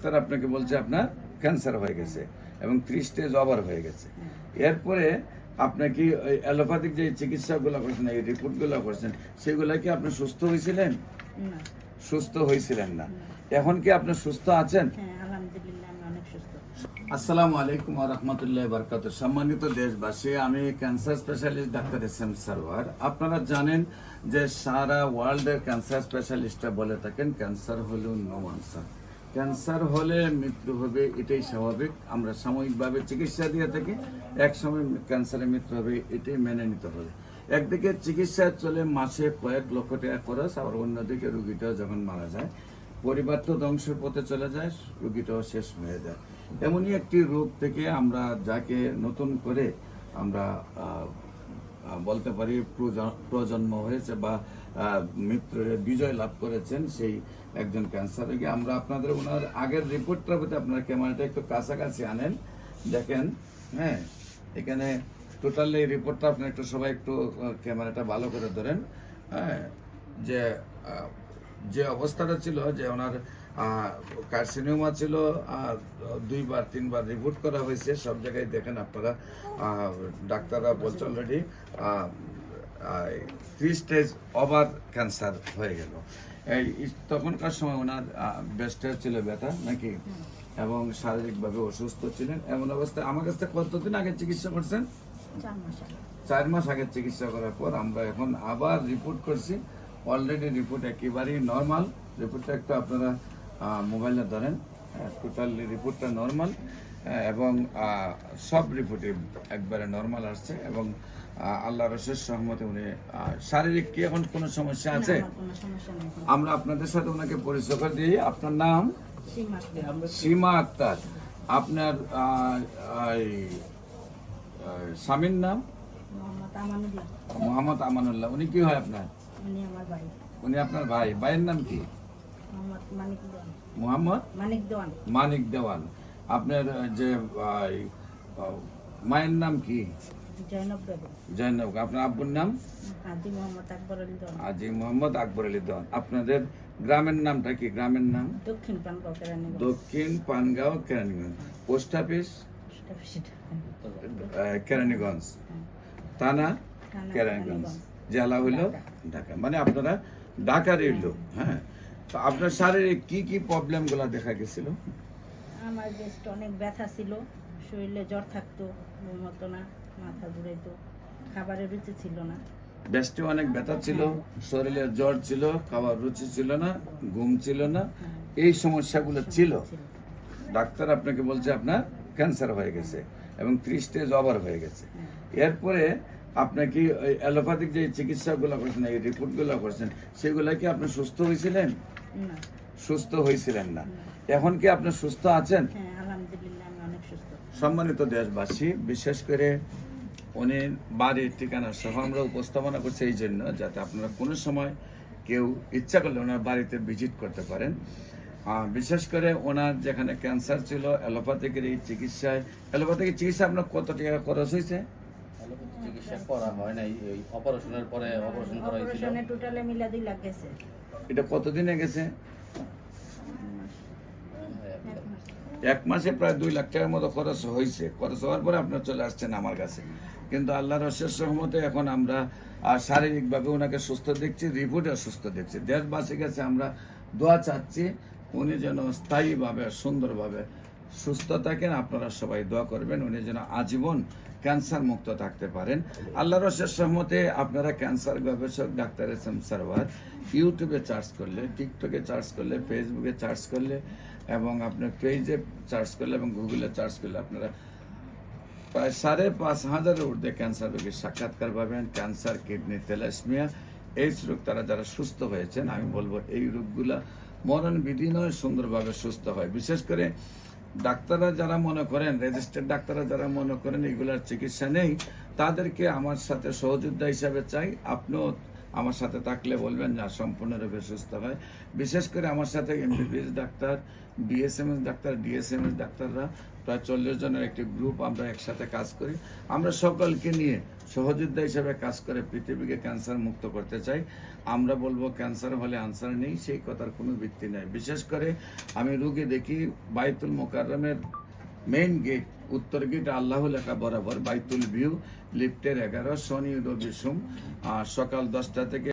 Doctor আপনাকে বলছে আপনার ক্যান্সার হয়ে গেছে এবং থ্রি স্টেজ ওভার হয়ে গেছে। এরপরে আপনার কি ওই অ্যালোপ্যাথিক যে চিকিৎসাগুলো করছেন এই রিপোর্টগুলো করছেন সেগুলো কি আপনি সুস্থ হয়েছিলেন? সুস্থ হয়েছিলেন না। এখন কি আপনি সুস্থ আছেন? হ্যাঁ আলহামদুলিল্লাহ আমি অনেক সুস্থ। আসসালামু আলাইকুম রহমতুল্লাহ বরকাত সম্মানিত দেশবাসী আমি cancer specialist doctor S M Sarwar. আপনারা জানেন যে সারা ওয়ার্ল্ডের ক্যান্সার স্পেশালিস্টরা বলে থাকেন ক্যান্সার হলেও নো আনসার ক্যান্সার হলে মৃত্যু হবে, এটাই স্বাভাবিক। আমরা সাময়িকভাবে চিকিৎসা দিয়ে থাকি এক সময় ক্যান্সারে মৃত্যু হবে, এটাই মেনে নিতে হবে। একদিকে চিকিৎসা চলে মাসে কয়েক লক্ষ টাকা খরচ, আবার অন্যদিকে রুগীটাও যখন মারা যায়, পরিবার তো ধ্বংসের পথে চলে যায়, রুগীটাও শেষ হয়ে যায়। এমনই একটি রোগ থেকে আমরা যাকে নতুন করে আমরা বলতে পারি প্রজন্ম হয়েছে বা মৃত্যুর বিজয় লাভ করেছেন সেই একজন ক্যান্সার রোগী। আমরা আপনাদের ওনার আগের রিপোর্টটা প্রতি আপনার ক্যামেরাটা একটু কাছাকাছি আনেন। দেখেন হ্যাঁ এখানে টোটাল এই রিপোর্টটা আপনি একটু সবাই একটু ক্যামেরাটা ভালো করে ধরেন। হ্যাঁ যে যে অবস্থাটা ছিল যে ওনার কার্সিনোমা ছিল দুইবার তিনবার রিপোর্ট করা হয়েছে সব জায়গায় দেখেন আপনারা। ডাক্তাররা বলছে already three stage over cancer হয়ে গেল। এই তখনকার সময় ওনার বেস্টের ছিল ব্যথা নাকি? এবং শারীরিকভাবে অসুস্থ ছিলেন এমন অবস্থায় আমার কাছ থেকে কতদিন আগে চিকিৎসা করছেন? চার মাস আগে। চার মাস আগে চিকিৎসা করার পর আমরা এখন আবার রিপোর্ট করছি। অলরেডি রিপোর্ট একেবারেই নর্মাল রিপোর্টটা একটু আপনারা মোবাইলে ধরেন টোটাল রিপোর্টটা নর্মাল এবং সব রিপোর্টে একবারে নর্মাল আসছে এবং আহ, আল্লাহর রসের সহমতে উনি শারীরিক কি এখন কোনো সমস্যা আছে? আমার আপনাদের সাথে ওনাকে পরিচয় করে দিই। আপনার নাম? সীমা আক্তার। আপনার স্বামীর নাম? মোহাম্মদ আমানুল্লাহ। উনি কি হয় আপনার? উনি আপনার ভাই। ভাইয়ের নাম কি? মোহাম্মদ মানিক দেওয়ান। মানিক দেওয়ান। আপনার যে মায়ের নাম কি? বেগম। আপনার আব্বুর নাম? হাজি মোহাম্মদ আকবর আলী দেওয়ান। আজি মোহাম্মদ আকবর আলী দেওয়ান। আপনাদের গ্রামের নামটা কি? গ্রামের নাম? দক্ষিণ পানগাঁও কেরানি দক্ষিণ পানগাঁও কেরানীগঞ্জ। Post office? কেরানীগঞ্জ। থানা? কেরানীগঞ্জ। জেলা হইল ঢাকা। মানে আপনারা ঢাকারই লোক হ্যাঁ? তো আপনার শারীরিক কি কি প্রবলেমগুলা দেখা গেছিল? আমার বেস্ট অনেক ব্যথা ছিল শরীরে জ্বর থাকতো ঘুম না মাথা ঘুরাইতো খাবারের রুচি ছিল না। বেস্টে অনেক ব্যথা ছিল শরীরে জ্বর ছিল খাবার রুচি ছিল না ঘুম ছিল না এই সমস্যাগুলো ছিল। ডাক্তার আপনাকে বলছে আপনার ক্যান্সার হয়ে গেছে এবং থ্রি স্টেজ ওভার হয়ে গেছে। এরপরে আপনার কি ওই অ্যালোপ্যাথিক যে চিকিৎসাগুলো করছেন এই রিপোর্টগুলো করছেন সেগুলো কি আপনি সুস্থ হয়েছিলেন? সুস্থ হয়েছিলেন না। এখন কি আপনি সুস্থ আছেন? হ্যাঁ আলহামদুলিল্লাহ আমি অনেক সুস্থ। সম্মানিত দেশবাসী বিশেষ করে উনি বাড়ির ঠিকানা সহ আমরা উপস্থাপনা করছি এই জন্য যাতে আপনারা কোনো সময় কেউ ইচ্ছা করলে ওনার বাড়িতে ভিজিট করতে পারেন। বিশেষ করে ওনার যেখানে ক্যান্সার ছিল অ্যালোপ্যাথিকের এই চিকিৎসায় অ্যালোপ্যাথিক চিকিৎসা আপনার কত টাকা খরচ হয়েছে? চিকিৎসা করা হয় নাই এই অপারেশনের পরে অপারেশন করা হয়েছিল। টোটালে মিলা দুই লাখ গেছে এটা কতদিনে গেছে? এক মাসে প্রায় দুই লাখ টাকার মতো খরচ হয়েছে। খরচ হওয়ার পরে আপনার চলে আসছেন আমার কাছে। কিন্তু আল্লাহর রসের সহমতে এখন আমরা শারীরিকভাবে ওনাকে সুস্থ দেখছি, রিপোর্টে সুস্থ দেখছি। দেশবাসী কাছে আমরা দোয়া চাচ্ছি, উনি যেন স্থায়ীভাবে সুন্দরভাবে সুস্থ থাকেন, আপনারা সবাই দোয়া করবেন, উনি যেন আজীবন ক্যান্সার মুক্ত থাকতে পারেন। আল্লাহ রসের সহমতে আপনারা ক্যান্সার গবেষক, ডাক্তার এস এম সারওয়ার ইউটিউবে চার্জ করলে টিকটকে চার্জ করলে ফেসবুকে চার্জ করলে, এবং আপনার পেজে চার্জ করলে এবং গুগলে চার্জ করলে আপনারা প্রায় সাড়ে পাঁচ হাজারের ঊর্ধ্বে ক্যান্সার রোগীর সাক্ষাৎকার পাবেন। ক্যান্সার কিডনি তেলাসমিয়া এই রোগ তারা যারা সুস্থ হয়েছেন, আমি বলব এই রোগগুলা মরণ বিধি নয়, সুন্দরভাবে সুস্থ হয়। বিশেষ করে ডাক্তাররা যারা মনে করেন রেজিস্টার্ড ডাক্তাররা যারা মনে করেন এগুলার চিকিৎসা নেই, তাদেরকে আমার সাথে সহযোদ্ধা হিসাবে চাই। আপনিও আমার সাথে থাকলে বলবেন যা সম্পূর্ণরূপে সুস্থ হয়। বিশেষ করে আমার সাথে MBBS doctor, BSMS doctor, DSMS ডাক্তাররা, প্রায় চল্লিশ জনের একটি গ্রুপ আমরা একসাথে কাজ করি। আমরা সকলকে নিয়ে সহযোদ্ধা হিসেবে কাজ করে পৃথিবীকে ক্যান্সার মুক্ত করতে চাই। আমরা বলব ক্যান্সার হলে আনসার নেই, সেই কথার কোনো ভিত্তি নেই। বিশেষ করে আমি রুগী দেখি, বাইতুল মোকাররমের মেইন গেট উত্তর গেট আল্লাহ লেখা বরাবর বাইতুল ভিউ, লিফটের এগারো, শনি রবি সোম সকাল দশটা থেকে